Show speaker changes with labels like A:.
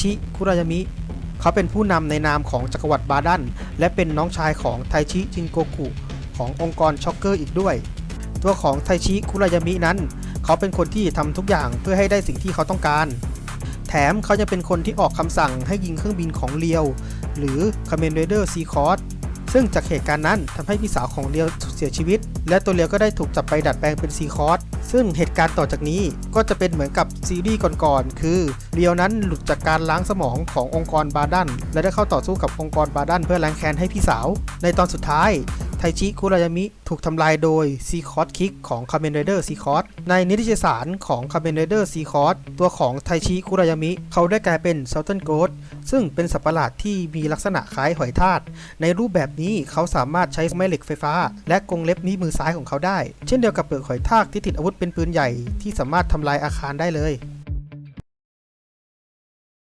A: ชิคุรายามิ เขาเป็นผู้นำในนามของจักรวรรดิบาดัน และเป็นน้องชายของไทชิจินโกกุขององค์กรช็อกเกอร์อีกด้วย ตัวของไทชิคุรายามินั้น เขาเป็นคนที่ทำทุกอย่างเพื่อให้ได้สิ่งที่เขาต้องการ แถมเขาจะเป็นคนที่ออกคำสั่งให้ยิงเครื่องบินของเลียว หรือคาเมนเดอร์ซีคอร์ ซึ่งจากเหตุการณ์นั้นทำให้พี่สาวของเลียวเสียชีวิต และตัวเลียวก็ได้ถูกจับไปดัดแปลงเป็นซีคอร์สซึ่งเหตุการณ์ต่อจากนี้ก็จะเป็นเหมือนกับซีรีส์ก่อนๆคือเลียวนั้นหลุดจากการล้างสมองขององค์กรบาดันและได้เข้าต่อสู้กับองค์กรบาดันเพื่อล้างแค้นให้พี่สาว ในตอนสุดท้าย ไทชิคุรายามิถูกทำลายโดยซีคอร์สคิกของ k a m e n Rider ซีคอร์สในนิตยสารของ k a m e n Rider ซีคอร์สตัวของไทชิคุรายามิ เขาได้กลายเป็น Southern Ghost ซึ่งเป็นสัตว์ประหลาดที่มีลักษณะคล้ายหอยทากในรูปแบบนี้เขาสามารถใช้แม่เหล็กไฟฟ้า และกรงเล็บนิ้วมือซ้ายของเขาได้ เช่นเดียวกับเปลือกหอยทากที่ติดอาวุธเป็นปืนใหญ่ที่สามารถทำลายอาคารได้เลย